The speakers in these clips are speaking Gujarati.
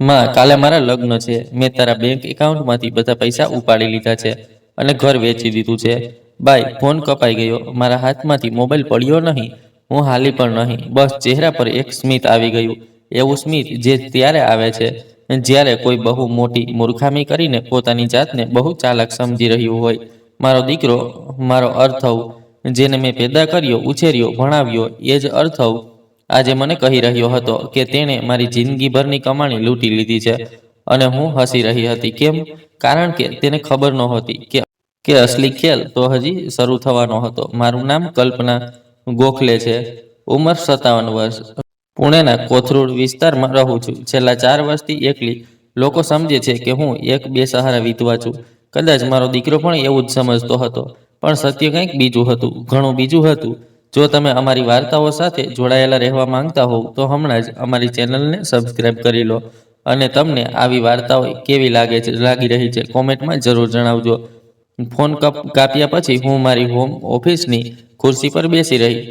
માં કાલે મારા લગ્ન છે. મેં તારા બેંક એકાઉન્ટમાંથી બધા પૈસા ઉપાડી લીધા છે અને ઘર વેચી દીધું છે. બાય ફોન કપાઈ ગયો. મારા હાથમાંથી મોબાઈલ પડ્યો નહીં. હું હાલી પણ નહીં. બસ ચહેરા પર એક સ્મિત આવી ગયું. એવું સ્મિત જે ત્યારે આવે છે. જ્યારે કોઈ બહુ મોટી મૂર્ખામી કરીને પોતાની જાતને બહુ ચાલાક સમજી રહ્યું હોય. મારો દીકરો મારો અર્થવ જેને મેં પેદા કર્યો ઉછેર્યો ભણાવ્યો એ જ અર્થવ આજે મને કહી રહ્યો હતો કે તેણે મારી જિંદગીભરની કમાણી લૂંટી લીધી છે અને હું હસી રહી હતી. કેમ? કારણ કે તેને ખબર નહોતી કે કે અસલી ખેલ તો હજી શરૂ થવાનો હતો. મારું નામ કલ્પના ગોખલે છે. ઉંમર સત્તાવન વર્ષ. પુણેના કોથરૂડ વિસ્તારમાં રહું છું. છેલ્લા ચાર વર્ષથી એકલી લોકો સમજે છે કે હું એક બેસહારા વીતવા છું. કદાચ મારો દીકરો પણ એવું જ સમજતો હતો. પણ સત્ય કંઈક બીજું હતું. ઘણું બીજું હતું. જો તમે અમારી વાર્તાઓ સાથે જોડાયેલા રહેવા માંગતા હોવ, તો હમણાં જ અમારી ચેનલને સબસ્ક્રાઈબ કરી લો અને તમને આવી વાર્તાઓ કેવી લાગે છે, લાગી રહી છે, કોમેન્ટમાં જરૂર જણાવજો. ફોન કપ, કાપ્યા પછી હું મારી હોમ ઓફિસની ખુરશી પર બેસી રહી.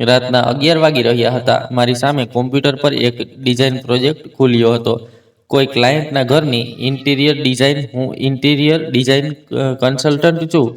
રાતના અગિયાર વાગી રહ્યા હતા. મારી સામે કોમ્પ્યુટર પર એક ડિઝાઇન પ્રોજેક્ટ ખુલ્યો હતો. કોઈ ક્લાયન્ટના ઘરની ઇન્ટિરિયર ડિઝાઇન હું ઇન્ટિરિયર ડિઝાઇન કન્સલ્ટન્ટ છું.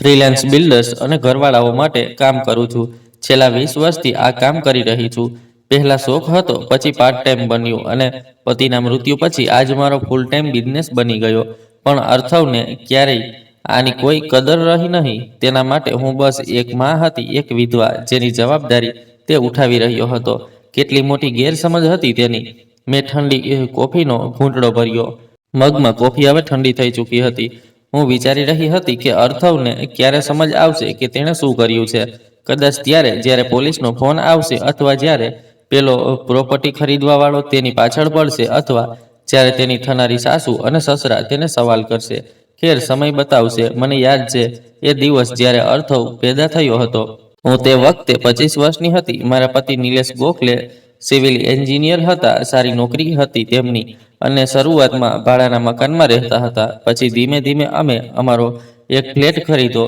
ફ્રીલાન્સ બિલ્ડર્સ અને ઘરવાળાઓ માટે કામ કરું છું. છેલ્લા વીસ વર્ષથી આ કામ કરી રહી છું. પહેલા શોખ હતો, પછી પાર્ટ ટાઈમ બન્યું અને પતિના મૃત્યુ પછી આજ મારો ફૂલ ટાઈમ બિઝનેસ બની ગયો. પણ અર્થવને ક્યારેય આની કોઈ કદર રહી નહીં. તેના માટે હું બસ એક માં હતી, એક વિધવા, જેની જવાબદારી તે ઉઠાવી રહ્યો હતો. કેટલી મોટી ગેરસમજ હતી તેની. મેં ઠંડી કોફીનો ઘૂંટડો ભર્યો. મગમાં કોફી હવે ઠંડી થઈ ચૂકી હતી. હું વિચારી રહી હતી કે અર્થવને ક્યારે સમજ આવશે કે તેણે શું કર્યું છે. કદાચ ત્યારે જ્યારે પોલીસનો ફોન આવશે અથવા જ્યારે પેલો પ્રોપર્ટી ખરીદવા વાળો તેની પાછળ પડશે અથવા જ્યારે તેની થનારી સાસુ અને સસરા તેને સવાલ કરશે. ખેર સમય બતાવશે, મને યાદ છે, એ દિવસ જ્યારે અર્થવ પેદા થયો હતો. હું તે વખતે પચીસ વર્ષની હતી. મારા પતિ નિલેશ ગોખલે સિવિલ એન્જિનિયર હતા, સારી નોકરી હતી તેમની અને શરૂઆતમાં ભાડાના મકાનમાં રહેતા હતા. પછી ધીમે ધીમે અમે અમારો એક ફ્લેટ ખરીદો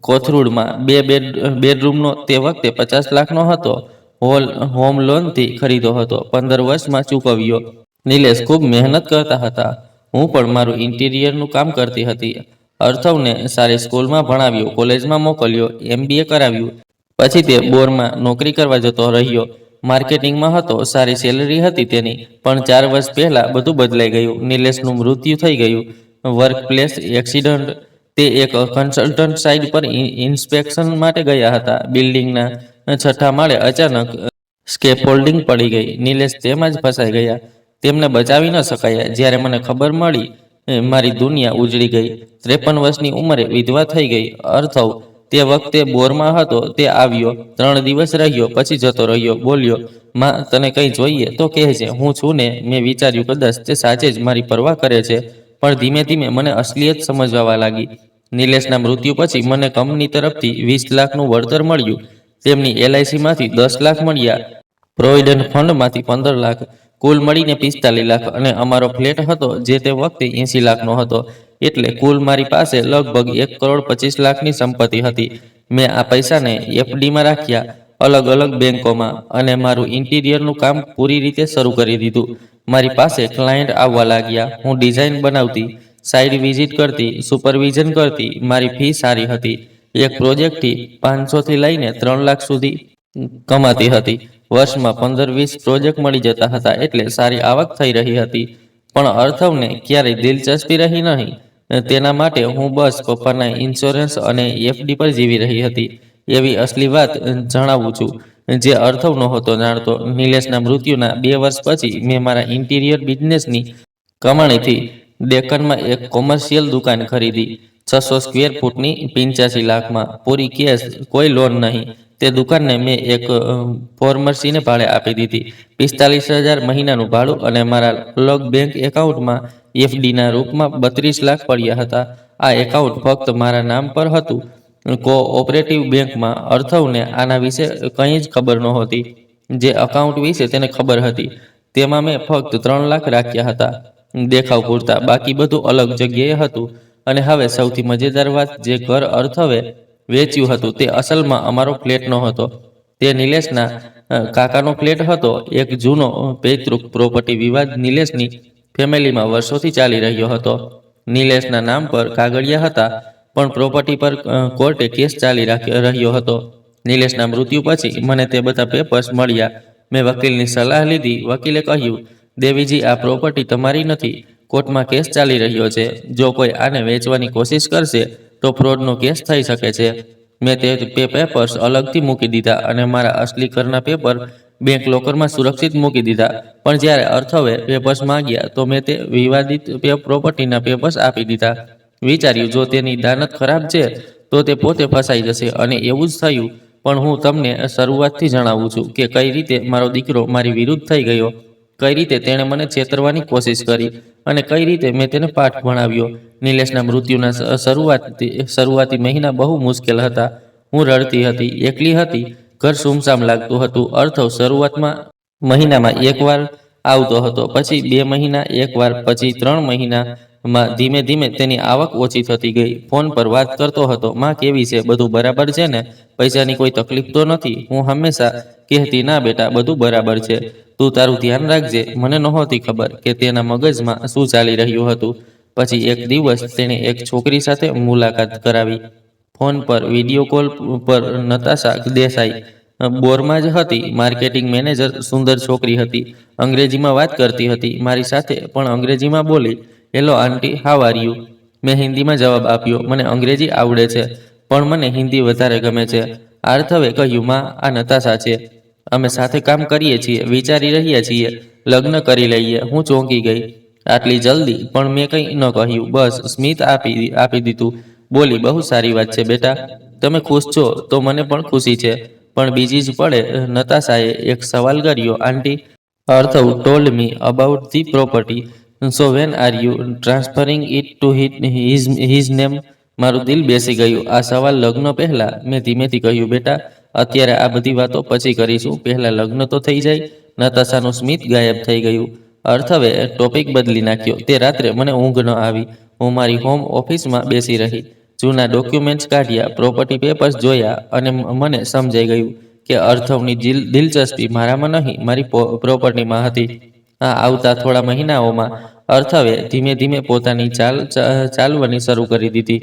કોથરૂડમાં બે બેડ, બેડરૂમનો તે વખતે પચાસ લાખનો હતો. હોલ, હોમ લોનથી ખરીદો હતો. પંદર વર્ષમાં ચૂકવ્યો. નિલેશ ખૂબ મહેનત કરતા હતા. હું પણ મારું ઇન્ટિરિયરનું કામ કરતી હતી. અર્થવને સારી સ્કૂલમાં ભણાવ્યો, કોલેજમાં મોકલ્યો, એમબીએ કરાવ્યું. પછી તે બોરમાં નોકરી કરવા જતો રહ્યો. માર્કેટિંગમાં હતો, સારી સેલરી હતી તેની, પણ ચાર વર્ષ પહેલા બધું બદલાઈ ગયું, નિલેશનું મૃત્યુ થઈ ગયું. વર્ક પ્લેસ એક્સિડન્ટ તે એક કન્સલ્ટન્ટ સાઇટ પર ઇન્સ્પેક્શન માટે ગયા હતા. બિલ્ડિંગના છઠ્ઠા માળે અચાનક સ્કેફોલ્ડિંગ પડી ગઈ. નિલેશ તેમાં જ ફસાઈ ગયા. તેમને બચાવી ન શકાયા. જ્યારે મને ખબર મળી, મારી દુનિયા ઉજળી ગઈ. ત્રેપન વર્ષની ઉંમરે વિધવા થઈ ગઈ. અર્થવ તે વખતે બોરમાં હતો, તે આવ્યો, ત્રણ દિવસ રહ્યો, પછી જતો રહ્યો, બોલ્યો, માં, તને કંઈ જોઈએ તો કહેજે, હું છું ને, મેં વિચાર્યું કદાચ તે સાચે જ મારી પરવા કરે છે. પણ ધીમે ધીમે મને અસલિયત સમજવા લાગી. નિલેશના મૃત્યુ પછી મને કંપની તરફથી વીસ લાખનું વળતર મળ્યું. તેમની એલઆઈસીમાંથી દસ લાખ મળ્યા. પ્રોવિડન્ટ ફંડમાંથી પંદર લાખ, કુલ મળીને પિસ્તાલીસ લાખ અને અમારો ફ્લેટ હતો જે તે વખતે એંસી લાખનો હતો. એટલે કુલ મારી પાસે લગભગ એક કરોડ પચીસ લાખની સંપત્તિ હતી. મેં આ પૈસાને એફડીમાં રાખ્યા, અલગ અલગ બેંકોમાં, અને મારું ઇન્ટિરિયરનું કામ પૂરી રીતે શરૂ કરી દીધું. મારી પાસે ક્લાયન્ટ આવવા લાગ્યા, હું ડિઝાઇન બનાવતી, સાઇડ વિઝિટ કરતી, સુપરવિઝન કરતી, મારી ફી સારી હતી. એક પ્રોજેક્ટથી પાંચસોથી લઈને ત્રણ લાખ સુધી કમાતી હતી. વર્ષમાં પંદર વીસ પ્રોજેક્ટ મળી જતા હતા એટલે સારી આવક થઈ રહી હતી. પણ અર્થવને ક્યારેય દિલચસ્પી રહી નહીં. તેના માટે હું બસ, પપ્પાના ઇન્સ્યોરન્સ અને એફડી પર જીવી રહી હતી. એવી અસલી વાત જણાવું છું. જે અર્થવ નહોતો જાણતો. નિલેશના મૃત્યુના બે વર્ષ પછી મેં મારા ઇન્ટિરિયર બિઝનેસની કમાણીથી ડેકનમાં એક કોમર્શિયલ દુકાન ખરીદી. છસો સ્ક્વેર ફૂટની પિંચ્યાસી લાખમાં પૂરી કેશ કોઈ લોન નહીં. તે દુકાનને મેં એક ફોર્મર્સીને ભાડે આપી દીધી. પિસ્તાલીસ હજાર મહિનાનું ભાડું અને મારા લોક બેંક એકાઉન્ટમાં એફડીના રૂપમાં બત્રીસ લાખ પડ્યા હતા. આ એકાઉન્ટ ફક્ત મારા નામ પર હતું. કોઓપરેટિવ બેંકમાં અર્થવને આના વિશે કંઈ જ ખબર નહોતી. જે અકાઉન્ટ વિશે તેને ખબર હતી. તેમાં મેં ફક્ત ત્રણ લાખ રાખ્યા હતા. દેખાવ પૂરતા બાકી બધું અલગ જગ્યાએ હતું. અને હવે સૌથી મજેદાર વાત જે ઘર અર્થવે વેચ્યું હતું તે અસલમાં અમારો ફ્લેટ હતો તે નિલેશના કાકાનો ફ્લેટ હતો. એક જૂનો પૈતૃક પ્રોપર્ટી વિવાદ નિલેશની ફેમિલીમાં વર્ષોથી ચાલી રહ્યો હતો. નિલેશના નામ પર કાગળિયા હતા, પણ પ્રોપર્ટી પર કોર્ટે કેસ ચાલી રહ્યો હતો. નિલેશના મૃત્યુ પછી મને તે બધા પેપર્સ મળ્યા. મેં વકીલની સલાહ લીધી. વકીલે કહ્યું, દેવીજી, આ પ્રોપર્ટી તમારી નથી. કોર્ટમાં કેસ ચાલી રહ્યો છે. જો કોઈ આને વેચવાની કોશિશ કરશે, તો ફ્રોડનો કેસ થઈ શકે છે. મેં તે પેપર્સ અલગથી મૂકી દીધા અને મારા અસલી ઘરના પેપર બેંક લોકરમાં સુરક્ષિત મૂકી દીધા. પણ જ્યારે અર્થવે પેપર્સ માંગ્યા તો મેં તે વિવાદિત પ્રોપર્ટીના પેપર્સ આપી દીધા. વિચાર્યું, જો તેની દાનત ખરાબ છે, તો તે પોતે ફસાઈ જશે અને એવું જ થયું. પણ હું તમને શરૂઆતથી જણાવું છું કે કઈ રીતે મારો દીકરો મારી વિરુદ્ધ થઈ ગયો. કઈ રીતે તેણે મને છેતરવાની કોશિશ કરી અને કઈ રીતે મેં તેને પાઠ ભણાવ્યો. નિલેશના મૃત્યુના શરૂઆતથી શરૂઆતી શરૂઆતી મહિના બહુ મુશ્કેલ હતા. હું રડતી હતી, એકલી હતી. ઘર સુમસામ લાગતું હતું. અર્થવ શરૂઆતમાં મહિનામાં એકવાર આવતો હતો. પછી બે મહિના એકવાર પછી ત્રણ મહિનામાં ધીમે ધીમે તેની આવક ઓછી થતી ગઈ. ફોન પર વાત કરતો હતો. માં, કેવી છે? બધું બરાબર છે ને? પૈસાની કોઈ તકલીફ તો નથી? હું હંમેશા કહેતી, ના બેટા, બધું બરાબર છે. તું તારું ધ્યાન રાખજે. મને નહોતી ખબર કે તેના મગજમાં શું ચાલી રહ્યું હતું. પછી એક દિવસ તેણે એક છોકરી સાથે મુલાકાત કરાવી. ફોન પર, વીડિયો કોલ પર નતાશા દેસાઈ. બોરમાં જ હતી. માર્કેટિંગ મેનેજર સુંદર છોકરી હતી. અંગ્રેજીમાં વાત કરતી હતી. મારી સાથે પણ અંગ્રેજીમાં બોલી, hello, aunty how are you? મેં હિન્દીમાં જવાબ આપ્યો, મને અંગ્રેજી આવડે છે, પણ મને હિન્દી વધારે ગમે છે. આર્થવે કહ્યું, માં, આ નતાશા છે. અમે સાથે કામ કરીએ છીએ, વિચારી રહ્યા છીએ, લગ્ન કરી લઈએ. હું ચોંકી ગઈ. આટલી જલ્દી? પણ મેં કંઈ ન કહ્યું. બસ, સ્મિત આપી આપી દીધું. બોલી, બહુ સારી વાત છે બેટા. તમે ખુશ છો તો મને પણ ખુશી છે. પણ બીજી જ પડે નતાશાએ એક સવાલ કર્યો. Aunty અર્થવ told me about the property so when are you transferring it to hit his his name મારું દિલ બેસી ગયું. આ સવાલ લગ્ન પહેલા મેં ધીમેથી કહ્યું, બેટા, અત્યારે આ બધી વાતો પછી કરીશું. પહેલા લગ્ન તો થઈ જાય. નતાશાનું સ્મિત ગાયબ થઈ ગયું. અર્થવે ટોપિક બદલી નાખ્યો. તે રાત્રે મને ઊંઘ ન આવી. હું મારી હોમ ઓફિસમાં બેસી રહી. જૂના ડોક્યુમેન્ટ્સ કાઢ્યા પ્રોપર્ટી પેપર્સ જોયા અને મને સમજાઈ ગયું કે અર્થવની દિલચસ્પી મારામાં નહીં, મારી પ્રોપર્ટીમાં હતી. આવતા થોડા મહિનાઓમાં અર્થવે ધીમે ધીમે પોતાની ચાલ ચાલવાની શરૂ કરી દીધી.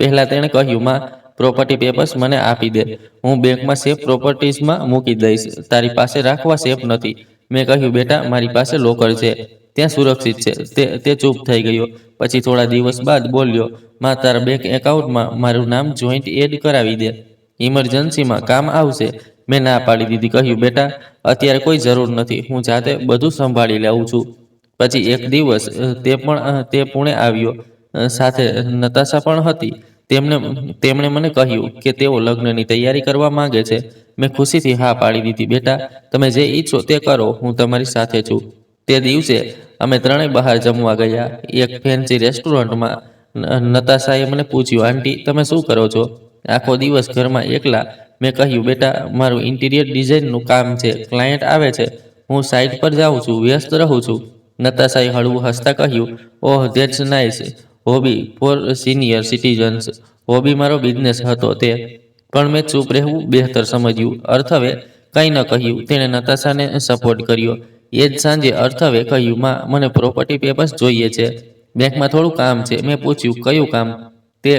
પહેલા તેણે કહ્યું, માં પ્રોપર્ટી પેપર્સ મને આપી દે. હું બેંકમાં સેફ પ્રોપર્ટીઝમાં મૂકી દઈશ. તારી પાસે રાખવા સેફ નથી. મેં કહ્યું, બેટા, મારી પાસે લોકર છે. ત્યાં સુરક્ષિત છે. તે તે ચૂપ થઈ ગયો. પછી થોડા દિવસ બાદ બોલ્યો, માં, તારા બેંક એકાઉન્ટમાં મારું નામ જોઈન્ટ એડ કરાવી દે. ઇમરજન્સીમાં કામ આવશે. મેં ના પાડી દીધી. કહ્યું, બેટા, અત્યારે કોઈ જરૂર નથી. હું જાતે બધું સંભાળી લઉં છું. પછી એક દિવસ તે પણ તે પુણે આવ્યો. સાથે નતાશા પણ હતી. તેમણે તેમણે મને કહ્યું કે તેઓ લગ્નની તૈયારી કરવા માંગે છે. મેં ખુશીથી હા પાડી દીધી. બેટા, તમે જે ઈચ્છો તે કરો. હું તમારી સાથે છું. તે દિવસે અમે ત્રણેય બહાર જમવા ગયા. એક ફેન્સી રેસ્ટોરન્ટમાં નતાશાએ મને પૂછ્યું, આંટી, તમે શું કરો છો? આખો દિવસ ઘરમાં એકલા? મેં કહ્યું, બેટા, મારું ઇન્ટિરિયર ડિઝાઇનનું કામ છે. ક્લાયન્ટ આવે છે. હું સાઇટ પર જાઉં છું, વ્યસ્ત રહું છું. નતાશાએ હળવું હસતા કહ્યું, ઓહ that's nice hobby for senior citizens hobby મારો બિઝનેસ હતો તે. પણ મેં ચૂપ રહેવું બહેતર સમજ્યું. અર્થવે કંઈ ન કહ્યું. તેણે નતાશાને સપોર્ટ કર્યો. એ જ સાંજે અર્થવે કહ્યું માં, મને પ્રોપર્ટી પેપર્સ જોઈએ છે. બેંકમાં થોડું કામ છે. મેં પૂછ્યું, કયું કામ? તે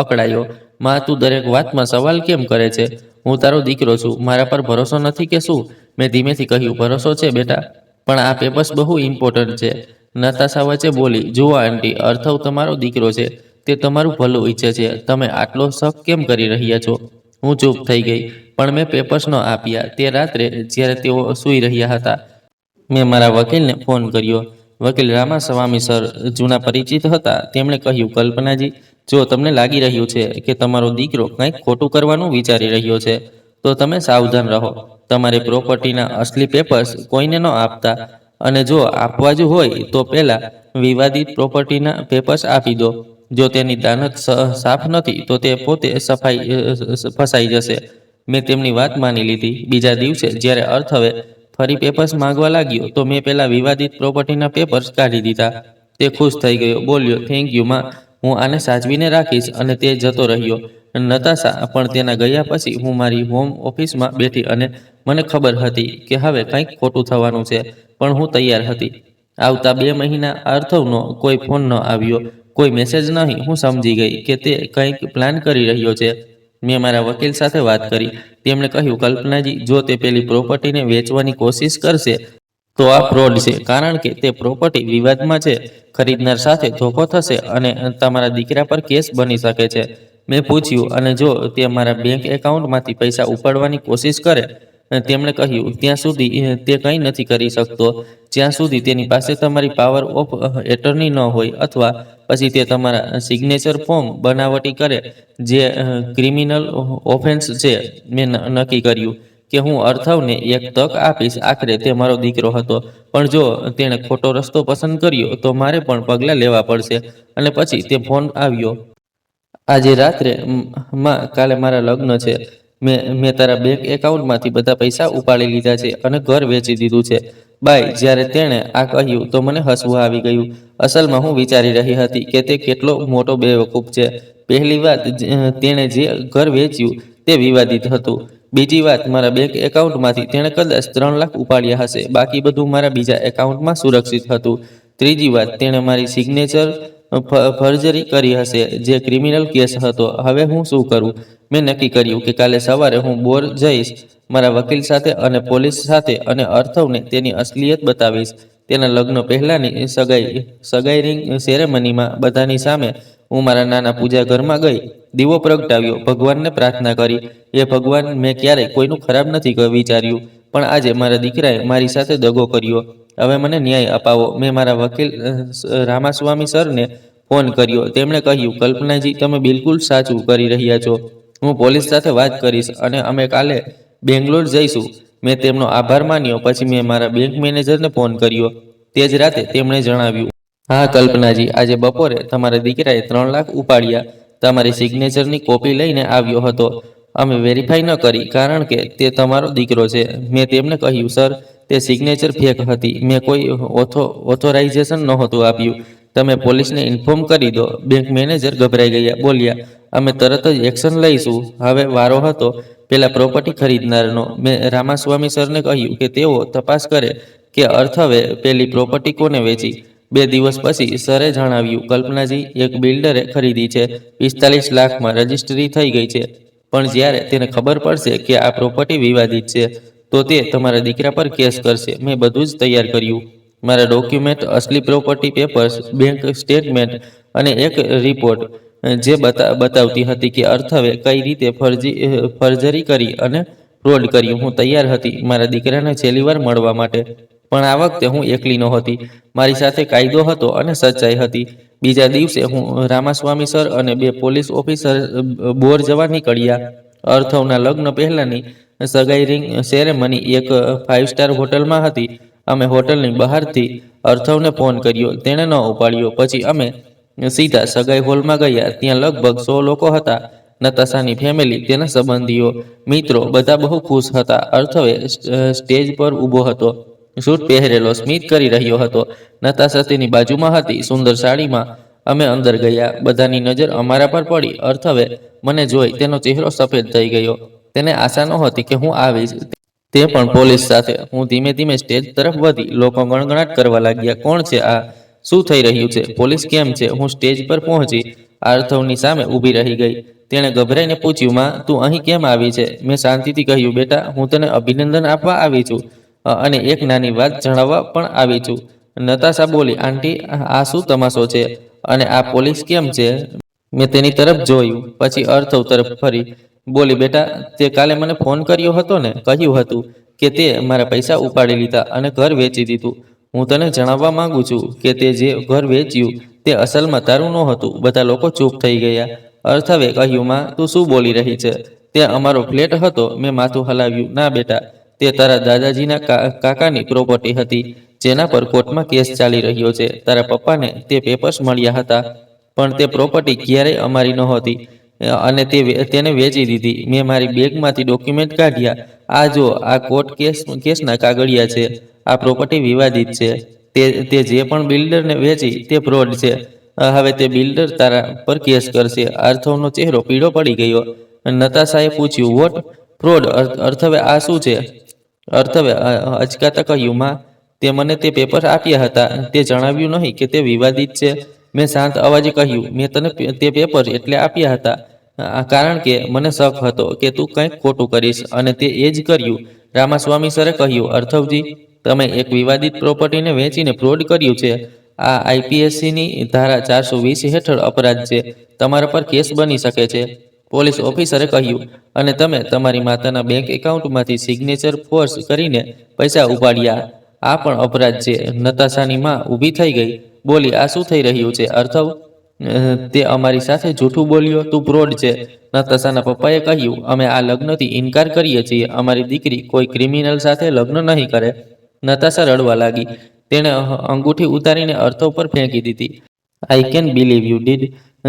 અકળાયો, માં, તું દરેક વાતમાં સવાલ કેમ કરે છે? હું તારો દીકરો છું. મારા પર ભરોસો નથી કે શું? મેં ધીમેથી કહ્યું, ભરોસો છે, બેટા, પણ આ પેપર્સ બહુ ઇમ્પોર્ટન્ટ છે. નતાશા વચ્ચે બોલી, જુઓ, આંટી, અર્થવ તમારો દીકરો છે. તે તમારું ભલું ઈચ્છે છે. તમે આટલો શક કેમ કરી રહ્યા છો? હું ચૂપ થઈ ગઈ, પણ મેં પેપર્સ ન આપ્યા. તે રાત્રે જ્યારે તેઓ સૂઈ રહ્યા હતા મેં મારા વકીલને ફોન કર્યો. વકીલ રામાસ્વામી સર જૂના પરિચિત હતા. તેમણે કહ્યું, કલ્પનાજી, જો તમને લાગી રહ્યું છે કે તમારો દીકરો કંઈક ખોટું કરવાનું વિચારી રહ્યો છે, તો તમે સાવધાન રહો. તમારી પ્રોપર્ટીના અસલી પેપર્સ કોઈને ન આપતા. અને જો આપવા જ હોય, તો પહેલાં વિવાદિત પ્રોપર્ટીના પેપર્સ આપી દો. જો તેની દાનત સાફ નથી, તો તે પોતે સફાઈ ફસાઈ જશે. મેં તેમની વાત માની લીધી. બીજા દિવસે જ્યારે અર્થવે ફરી પેપર્સ માંગવા લાગ્યો તો મેં પેલા વિવાદિત પ્રોપર્ટીના પેપર્સ કાઢી દીધા. તે ખુશ થઈ ગયો. બોલ્યો થેન્ક યુ માં. હું આને સાચવીને રાખીશ અને તે જતો રહ્યો. નતાશા પણ તેના ગયા પછી હું મારી હોમ ઓફિસમાં બેઠી અને મને ખબર હતી કે હવે કંઈક ખોટું થવાનું છે પણ હું તૈયાર હતી. આવતા બે મહિના અર્થવનો કોઈ ફોન ન આવ્યો. કોઈ મેસેજ નહીં. હું સમજી ગઈ કે તે કંઈક પ્લાન કરી રહ્યો છે. મેં મારા વકીલ સાથે વાત કરી. તેમણે કહ્યું, કલ્પનાજી, જો તે પેલી પ્રોપર્ટીને વેચવાની કોશિશ કરશે, તો આ ફ્રોડ છે. કારણ કે તે પ્રોપર્ટી વિવાદમાં છે. ખરીદનાર સાથે ધોખો થશે અને તમારા દીકરા પર કેસ બની શકે છે. મેં પૂછ્યું, અને જો તે મારા બેંક એકાઉન્ટમાંથી પૈસા ઉપાડવાની કોશિશ કરે તેમણે કહ્યું, ત્યાં સુધી તે કંઈ નથી કરી શકતો. જ્યાં સુધી તેની પાસે તમારી પાવર ઓફ એટર્ની ન હોય અથવા પછી તે તમારા સિગ્નેચર ફોર્મ બનાવટી કરે, જે ક્રિમિનલ ઓફેન્સ છે, મેં નક્કી કર્યું કે હું અર્થવને એક તક આપીશ આખરે તે મારો દીકરો હતો. પણ જો તેણે ખોટો રસ્તો પસંદ કર્યો, તો મારે પણ પગલાં લેવા પડશે. અને પછી તે ફોન આવ્યો. આજે રાત્રે માં કાલે મારા લગ્ન છે. મેં મેં તારા બેંક એકાઉન્ટમાંથી બધા પૈસા ઉપાડી લીધા છે અને ઘર વેચી દીધું છે. બાય જ્યારે તેણે આ કહ્યું તો મને હસવું આવી ગયું. અસલમાં હું વિચારી રહી હતી કે તે કેટલો મોટો બેવકૂફ છે. પહેલી વાત તેણે જે ઘર વેચ્યું તે વિવાદિત હતું. બીજી વાત, મારા બેંક એકાઉન્ટમાંથી તેણે કદાચ ત્રણ લાખ ઉપાડ્યા હશે. બાકી બધું મારા બીજા એકાઉન્ટમાં સુરક્ષિત હતું. ત્રીજી વાત, તેણે મારી સિગ્નેચર ફર્જરી કરી હશે. જે ક્રિમિનલ કેસ હતો, હવે હું શું કરું? મેં નક્કી કર્યું કે કાલે સવારે હું બોર જઈશ, મારા વકીલ સાથે અને પોલીસ સાથે અને અર્થવને તેની અસલિયત બતાવીશ. તેના લગ્ન પહેલાંની સગાઈ સગાઈ રિંગ સેરેમનીમાં બધાની સામે હું મારા નાના પૂજા ઘરમાં ગઈ, દીવો પ્રગટાવ્યો, ભગવાનને પ્રાર્થના કરી. એ ભગવાન મેં ક્યારેય કોઈનું ખરાબ નથી વિચાર્યું, પણ આજે મારા દીકરાએ મારી સાથે દગો કર્યો. હવે મને ન્યાય અપાવો. મેં મારા વકીલ રામાસ્વામી સરને ફોન કર્યો. તેમણે કહ્યું, કલ્પનાજી, તમે બિલકુલ સાચું કરી રહ્યા છો. હું પોલીસ સાથે વાત કરીશ અને અમે કાલે બેંગ્લોર જઈશું. મેં તેમનો આભાર માન્યો. પછી મેં મારા બેંક મેનેજરને ફોન કર્યો. તે જ રાતે તેમણે જણાવ્યું, હા, કલ્પનાજી, આજે બપોરે તમારા દીકરાએ ત્રણ લાખ ઉપાડ્યા. તમારી સિગ્નેચરની કોપી લઈને આવ્યો હતો. અમે વેરીફાઈ ન કરી, કારણ કે તે તમારો દીકરો છે. મેં તેમને કહ્યું, સર, તે સિગ્નેચર ફેક હતી. મેં કોઈ ઓથો ઓથોરાઇઝેશન નહોતું આપ્યું. તમે પોલીસને ઇન્ફોર્મ કરી દો. બેંક મેનેજર ગભરાઈ ગયા, બોલ્યા, અમે તરત જ એક્શન લઈશું. હવે વારો હતો. પેલા પ્રોપર્ટી ખરીદનારનો. મેં રામાસ્વામી સરને કહ્યું કે તેઓ તપાસ કરે કે અર્થવે પેલી પ્રોપર્ટી કોને વેચી. બે દિવસ પછી સરે જણાવ્યું, કલ્પનાજી, એક બિલ્ડરે ખરીદી છે. પિસ્તાલીસ લાખમાં રજીસ્ટ્રી થઈ ગઈ છે. પણ જ્યારે તેને ખબર પડશે કે આ પ્રોપર્ટી વિવાદિત છે, તો તે તમારા દીકરા પર કેસ કરશે. મેં બધું જ તૈયાર કર્યું. મારા ડોક્યુમેન્ટ અસલી પ્રોપર્ટી પેપર્સ બેંક સ્ટેટમેન્ટ અને એક રિપોર્ટ જે બતા, બતાવતી હતી કે અર્થવે કઈ રીતે ફરજી, ફર્જરી કરી અને ફ્રોડ કર્યું. હું તૈયાર હતી મારા દીકરાને છેલ્લી વાર મળવા માટે. પણ આ વખતે હું એકલી નહોતી. મારી સાથે કાયદો હતો અને સચ્ચાઈ હતી. બીજા દિવસે હું રામાસ્વામી સર અને બે પોલીસ ઓફિસર બોર જવા નીકળ્યા. અર્થવના લગ્ન પહેલાની સગાઈ રિંગ સેરેમની એક ફાઇવ સ્ટાર હોટલમાં હતી. અમે હોટલની બહારથી અર્થવને ફોન કર્યો. તેણે ન ઉપાડ્યો. પછી અમે સીધા સગાઈ હોલમાં ગયા. ત્યાં લગભગ સો લોકો હતા. નતાશાની ફેમિલી, તેના સંબંધીઓ, મિત્રો, બધા બહુ ખુશ હતા. અર્થવે સ્ટ- સ્ટેજ પર ઊભો હતો. સૂટ પહેરેલો સ્મિત કરી રહ્યો હતો. નતાશા તેની બાજુમાં હતી સુંદર સાડીમાં. અમે અંદર ગયા. બધાની નજર અમારા પર પડી. અર્થવે મને જોઈ તેનો ચહેરો સફેદ થઈ ગયો. તેને આશા નહોતી કે હું આવીશ. તે પણ પોલીસ સાથે. હું ધીમે ધીમે સ્ટેજ તરફ વધી. લોકો ગણગણાટ કરવા લાગ્યા. કોણ છે આ? શું થઈ રહ્યું છે? પોલીસ કેમ છે? હું સ્ટેજ પર પહોંચી. આર્થવની સામે ઊભી રહી ગઈ. તેણે ગભરાઈને પૂછ્યું, માં, તું અહીં કેમ આવી છે? મેં શાંતિથી કહ્યું, બેટા, હું તને અભિનંદન આપવા આવી છું. અને એક નાની વાત જણાવવા પણ આવી છું. નતાશા બોલી, આંટી, આ શું તમાશો છે? અને આ પોલીસ કેમ છે? મેં તેની તરફ જોયું, પછી અર્થવ તરફ ફરી. બોલી, બેટા, તે કાલે મને ફોન કર્યો હતો ને, કહ્યું હતું કે તે મારા પૈસા ઉપાડી લીધા અને ઘર વેચી દીધું. હું તને જણાવવા માંગુ છું કે તે જે ઘર વેચ્યું તે અસલમાં તારું નહોતું. બધા લોકો ચૂપ થઈ ગયા. અર્થવે કહ્યું, માં, તું શું બોલી રહી છે? તે અમારો ફ્લેટ હતો, મેં માથું હલાવ્યું. ના, બેટા તે તારા દાદાજીના કાકાની પ્રોપર્ટી હતી, જેના પર કોર્ટમાં કેસ ચાલી રહ્યો છે. તારા પપ્પાને તે પેપર્સ મળ્યા હતા, પણ તે પ્રોપર્ટી ક્યારેય અમારી નહોતી. અને તે તેને વેચી દીધી. મેં મારી બેગમાંથી ડોક્યુમેન્ટ કાઢ્યા. આ જો, આ કોર્ટ કેસ, કેસના કાગળિયા છે. આ પ્રોપર્ટી વિવાદિત છે. તે તે જે પણ બિલ્ડરને વેચી, તે ફ્રોડ છે. હવે તે બિલ્ડર તારા પર કેસ કરશે. અર્થવનો ચહેરો પીળો પડી ગયો. નતાશાએ પૂછ્યું વોટ ફ્રોડ અર્થવે આ શું છે? અર્થવે અ- અચકાતા કહ્યું તે મને તે પેપર આપ્યા હતા. તે જણાવ્યું નહીં કે તે વિવાદિત છે. મેં શાંત અવાજે કહ્યું, મેં તને તે પેપર એટલે આપ્યા હતા. કારણ કે મને શક હતો કે તું કંઈક ખોટું કરીશ. અને તે એ જ કર્યું. રામાસ્વામી સરે કહ્યું, અર્થવજી, તમે એક વિવાદિત પ્રોપર્ટીને વેચીને ફ્રોડ કર્યું છે. આ આઈપીએસસીની ધારા ચારસો વીસ હેઠળ અપરાધ છે. તમારા પર કેસ બની શકે છે. પોલીસ ઓફિસરે કહ્યું, અને તમે તમારી માતાના બેંક એકાઉન્ટમાંથી સિગ્નેચર ફોર્સ કરીને પૈસા ઉપાડ્યા. આ પણ અપરાધ છે. નતાશાની માં ઊભી થઈ ગઈ. બોલી, આ શું થઈ રહ્યું છે, અર્થવ? તે અમારી સાથે જૂઠું બોલ્યો? તું પ્રોડ છે. નતાશાના પપ્પાએ કહ્યું, અમે આ લગ્નથી ઇનકાર કરીએ છીએ. અમારી દીકરી કોઈ ક્રિમિનલ સાથે લગ્ન નહીં કરે. નતાશા રડવા લાગી. તેણે અંગૂઠી ઉતારીને અર્થવ પર ફેંકી દીધી. I can believe you did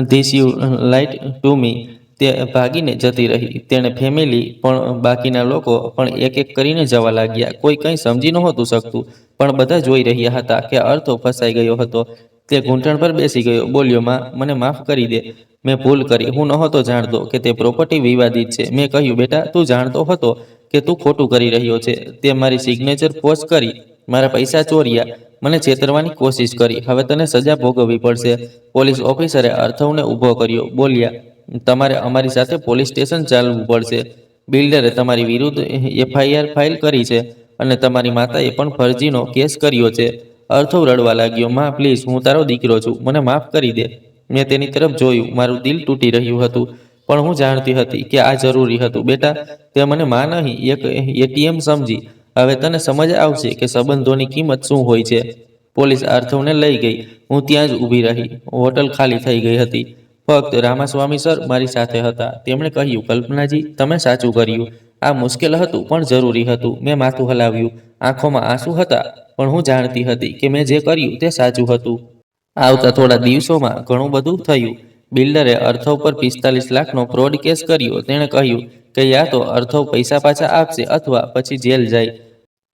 this you lied to me તે ભાગીને જતી રહી. તેણે ફેમિલી પણ બાકીના લોકો પણ એક એક કરીને જવા લાગ્યા. કોઈ કંઈ સમજી નહોતું શકતું, પણ બધા જોઈ રહ્યા હતા કે અર્થો ફસાઈ ગયો હતો. તે ઘૂંટણ પર બેસી ગયો. બોલ્યો, માં, મને માફ કરી દે. મેં ભૂલ કરી. હું નહોતો જાણતો કે તે પ્રોપર્ટી વિવાદિત છે. મેં કહ્યું, બેટા, તું જાણતો હતો કે તું ખોટું કરી રહ્યો છે. તે મારી સિગ્નેચર પોસ્ટ કરી. મારા પૈસા ચોર્યા. મને છેતરવાની કોશિશ કરી. હવે તને સજા ભોગવવી પડશે. પોલીસ ઓફિસરે અર્થવને ઊભો કર્યો. બોલ્યા તમારે અમારી સાથે પોલીસ સ્ટેશન ચાલવું પડશે. બિલ્ડરે તમારી વિરુદ્ધ એફઆઈઆર ફાઇલ કરી છે અને તમારી માતાએ પણ ફરજીનો કેસ કર્યો છે. અર્થવ રડવા લાગ્યો, માં, પ્લીઝ, હું તારો દીકરો છું. મને માફ કરી દે. મેં તેની તરફ જોયું. મારું દિલ તૂટી રહ્યું હતું. પણ હું જાણતી હતી કે આ જરૂરી હતું. બેટા, તે મને માં નહીં, એક એટીએમ સમજી. હવે તને સમજ આવશે કે સંબંધોની કિંમત શું હોય છે. પોલીસ આર્થવને લઈ ગઈ. હું ત્યાં જ ઊભી રહી. હોટલ ખાલી થઈ ગઈ હતી. ફક્ત રામાસ્વામી સર મારી સાથે હતા. તેમણે કહ્યું, કલ્પનાજી, તમે સાચું કર્યું. આ મુશ્કેલ હતું, પણ જરૂરી હતું. મેં માથું હલાવ્યું. આંખોમાં આંસુ હતા, પણ હું જાણતી હતી કે મેં જે કર્યું તે સાચું હતું. આવતા થોડા દિવસોમાં ઘણું બધું થયું. બિલ્ડરે અર્થવ પર પિસ્તાલીસ લાખનો ફ્રોડ કેસ કર્યો. તેણે કહ્યું કે યા તો અર્થવ પૈસા પાછા આપશે અથવા પછી જેલ જાય.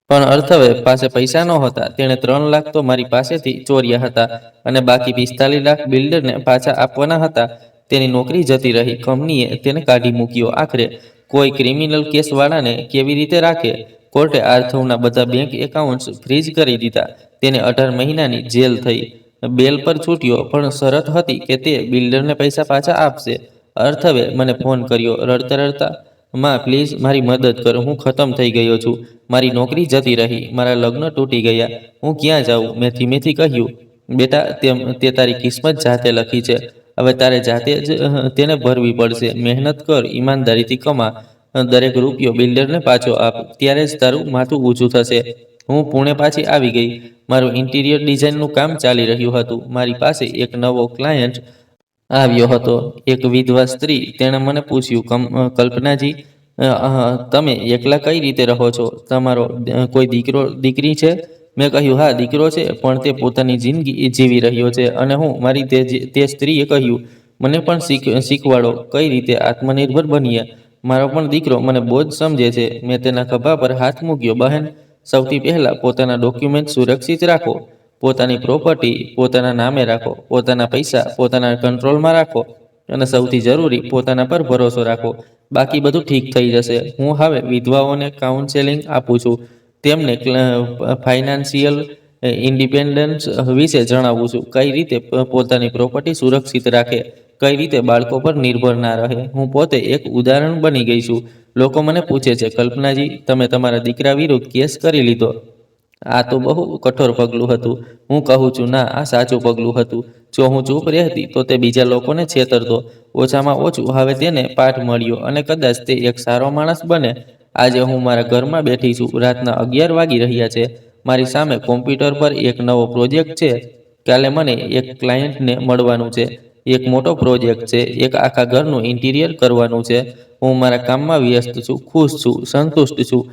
પણ અર્થવે પાસે પૈસા ન હતા. તેણે ત્રણ લાખ તો મારી પાસેથી ચોર્યા હતા અને બાકી પિસ્તાલીસ લાખ બિલ્ડરને પાછા આપવાના હતા. તેની નોકરી જતી રહી. કંપનીએ તેને કાઢી મૂક્યો. આખરે કોઈ ક્રિમિનલ કેસવાળાને કેવી રીતે રાખે? કોર્ટે આર્થવના બધા બેંક એકાઉન્ટ્સ ફ્રીઝ કરી દીધા. તેને અઢાર મહિનાની જેલ થઈ. બેલ પર છૂટ્યો, પણ શરત હતી કે તે બિલ્ડરને પૈસા પાછા આપશે. અર્થવે મને ફોન કર્યો. રડતા રડતા માં પ્લીઝ મારી મદદ કરો. હું ખતમ થઈ ગયો છું. મારી નોકરી જતી રહી. મારા લગ્ન તૂટી ગયા. હું ક્યાં જાઉં? મેં ધીમેથી કહ્યું. બેટા તે તારી કિસ્મત જાતે લખી છે. હવે તારે જાતે જ તેને ભરવી પડશે. મહેનત કર, ઈમાનદારીથી કમા. દરેક રૂપિયો બિલ્ડરને પાછો આપ. ત્યારે જ તારું માથું ઊંચું થશે. હું પુણે પાછી આવી ગઈ. મારું ઇન્ટિરિયર ડિઝાઇનનું કામ ચાલી રહ્યું હતું. મારી પાસે એક નવો ક્લાયન્ટ આવ્યો હતો. એક વિધવા સ્ત્રી તેણે મને પૂછ્યું, "કમ- કલ્પનાજી તમે એકલા કઈ રીતે રહો છો? તમારો કોઈ દીકરો, દીકરી છે? મેં કહ્યું, હા, દીકરો છે, પણ તે પોતાની જિંદગી જીવી રહ્યો છે. અને હું મારી તે તે સ્ત્રીએ કહ્યું, મને પણ શીખ, શીખવાડો, કઈ રીતે આત્મનિર્ભર બનીએ? મારો પણ દીકરો મને બહુ જ સમજે છે. મેં તેના ખભા પર હાથ મૂક્યો. બહેન, સૌથી પહેલા પોતાના ડોક્યુમેન્ટ સુરક્ષિત રાખો. પોતાની પ્રોપર્ટી પોતાના નામે રાખો, પોતાના પૈસા પોતાના કંટ્રોલમાં રાખો અને સૌથી જરૂરી પોતાના પર ભરોસો રાખો. બાકી બધું ઠીક થઈ જશે. હું હવે વિધવાઓને કાઉન્સેલિંગ આપું છું. તેમને ફાઇનાન્શિયલ ઇન્ડિપેન્ડન્સ વિશે જણાવું છું. કઈ રીતે પોતાની પ્રોપર્ટી સુરક્ષિત રાખે, કઈ રીતે બાળકો પર નિર્ભર ના રહે. હું પોતે એક ઉદાહરણ બની ગઈ છું. લોકો મને પૂછે છે, કલ્પનાજી, તમે તમારા દીકરા વિરુદ્ધ કેસ કરી લીધો. આ તો બહુ કઠોર પગલું હતું. હું કહું છું, ના, આ સાચું પગલું હતું. જો હું ચૂપ રહેતી, તો તે બીજા લોકોને છેતરતો ઓછામાં ઓછું હવે તેને પાઠ મળ્યો અને કદાચ તે એક સારો માણસ બને. આજે હું મારા ઘરમાં બેઠી છું. રાતના અગિયાર વાગી રહ્યા છે. મારી સામે કોમ્પ્યુટર પર એક નવો પ્રોજેક્ટ છે. કાલે મને એક ક્લાયન્ટને મળવાનું છે. એક મોટો પ્રોજેક્ટ છે. એક આખા ઘરનું ઇન્ટિરિયર કરવાનું છે. હું મારા કામમાં વ્યસ્ત છું, ખુશ છું, સંતુષ્ટ છું.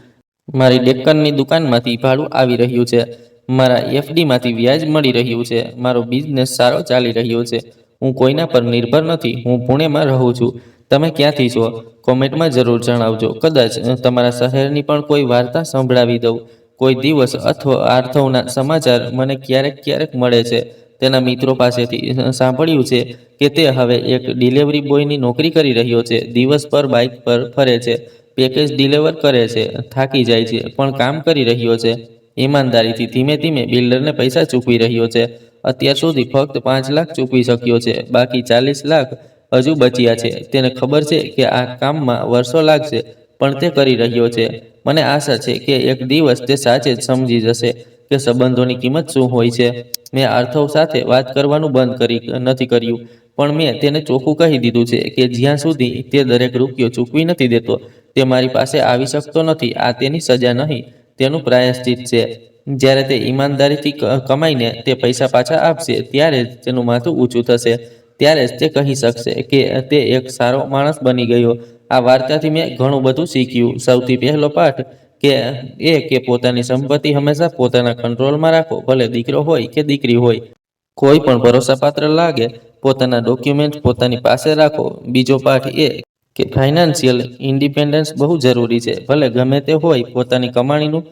મારી ડેક્કનની દુકાનમાંથી ભાડું આવી રહ્યું છે. મારા એફડીમાંથી વ્યાજ મળી રહ્યું છે. મારો બિઝનેસ સારો ચાલી રહ્યો છે. હું કોઈના પર નિર્ભર નથી. હું પુણેમાં રહું છું. તમે ક્યાંથી છો? કોમેન્ટમાં જરૂર જણાવજો. કદાચ તમારા શહેરની પણ કોઈ વાર્તા સંભળાવી દઉં. કોઈ દિવસ અથવા આર્થવના સમાચાર મને ક્યારેક ક્યારેક મળે છે. તેના મિત્રો પાસેથી સાંભળ્યું છે કે તે હવે એક ડિલિવરી બોયની નોકરી કરી રહ્યો છે. દિવસ પર બાઇક પર ફરે છે. પેકેજ ડિલિવર કરે છે, થાકી જાય છે, પણ કામ કરી રહ્યો છે. ઈમાનદારીથી ધીમે ધીમે બિલ્ડરને પૈસા ચૂકવી રહ્યો છે. અત્યાર સુધી ફક્ત પાંચ લાખ ચૂકવી શક્યો છે, બાકી ચાલીસ લાખ હજુ બચ્યા છે. તેને ખબર છે કે આ કામમાં વર્ષો લાગશે, પણ તે કરી રહ્યો છે. મને આશા છે કે એક દિવસ તે સાચે જ સમજી જશે કે સંબંધોની કિંમત શું હોય છે. મેં આર્થવ સાથે વાત કરવાનું બંધ કરી, નથી કર્યું. પણ મેં તેને ચોખ્ખું કહી દીધું છે કે જ્યાં સુધી તે દરેક રૂપિયો ચૂકવી નથી દેતો, તે મારી પાસે આવી શકતો નથી, આ તેની સજા નહીં, તેનું પ્રાયશ્ચિત છે. જ્યારે તે ઈમાનદારીથી કમાઈને તે પૈસા પાછા આપશે, ત્યારે જ તેનું માથું ઊંચું થશે. ત્યારે જ તે કહી શકશે કે તે એક સારો માણસ બની ગયો. આ વાર્તાથી મેં ઘણું બધું શીખ્યું. સૌથી પહેલો પાઠ કે, એ કે પોતાની સંપત્તિ હંમેશા પોતાના કંટ્રોલમાં રાખો, ભલે દીકરો હોય કે દીકરી હોય. કોઈ પણ ભરોસાપાત્ર લાગે પોતાના ડોક્યુમેન્ટ પોતાની પાસે રાખો. બીજો પાઠ એ કે ફાઇનાન્શિયલ ઇન્ડિપેન્ડન્સ બહુ જરૂરી છે. ભલે ગમે તે હોય પોતાની કમાણીનું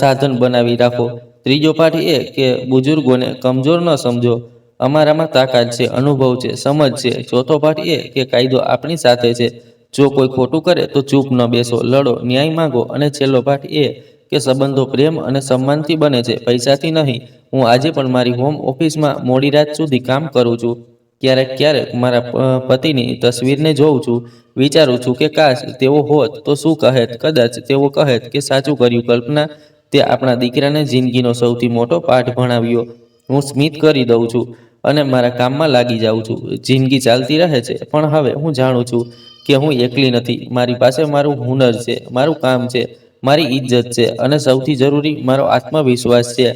સાધન બનાવી રાખો. ત્રીજો પાઠ એ કે બુજુર્ગોને કમજોર ન સમજો. અમારામાં તાકાત છે, અનુભવ છે, સમજ છે. ચોથો પાઠ એ કે કાયદો આપણી સાથે છે. જો કોઈ ખોટું કરે તો ચૂપ ન બેસો, લડો, ન્યાય માંગો. અને છેલ્લો પાઠ એ કે સંબંધો પ્રેમ અને સન્માનથી બને છે, પૈસાથી નહીં. હું આજે પણ મારી હોમ ઓફિસમાં મોડી રાત સુધી કામ કરું છું. ક્યારેક ક્યારેક મારા પતિની તસવીરને જોઉં છું, વિચારું છું કે કાશ તેઓ હોત તો શું કહેત? કદાચ તેઓ કહેત કે સાચું કર્યું કલ્પના, તે આપણા દીકરાને જિંદગીનો સૌથી મોટો પાઠ ભણાવ્યો. હું સ્મિત કરી દઉં છું અને મારા કામમાં લાગી જાઉં છું. જિંદગી ચાલતી રહે છે, પણ હવે હું જાણું છું કે હું એકલી નથી. મારી પાસે મારું હુનર છે, મારું કામ છે, મારી ઇજ્જત છે અને સૌથી જરૂરી મારો આત્મવિશ્વાસ છે.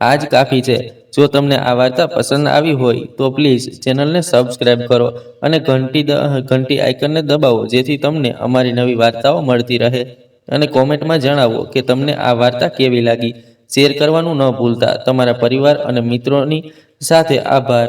આ જ કાફી છે. જો તમને આ વાર્તા પસંદ આવી હોય, તો પ્લીઝ ચેનલને સબસ્ક્રાઇબ કરો અને ઘંટી ઘંટી આઇકનને દબાવો, જેથી તમને અમારી નવી વાર્તાઓ મળતી રહે. અને કોમેન્ટમાં જણાવો કે તમને આ વાર્તા કેવી લાગી. શેર કરવાનું ન ભૂલતા. તમારા પરિવાર અને મિત્રોની સાથે આભાર.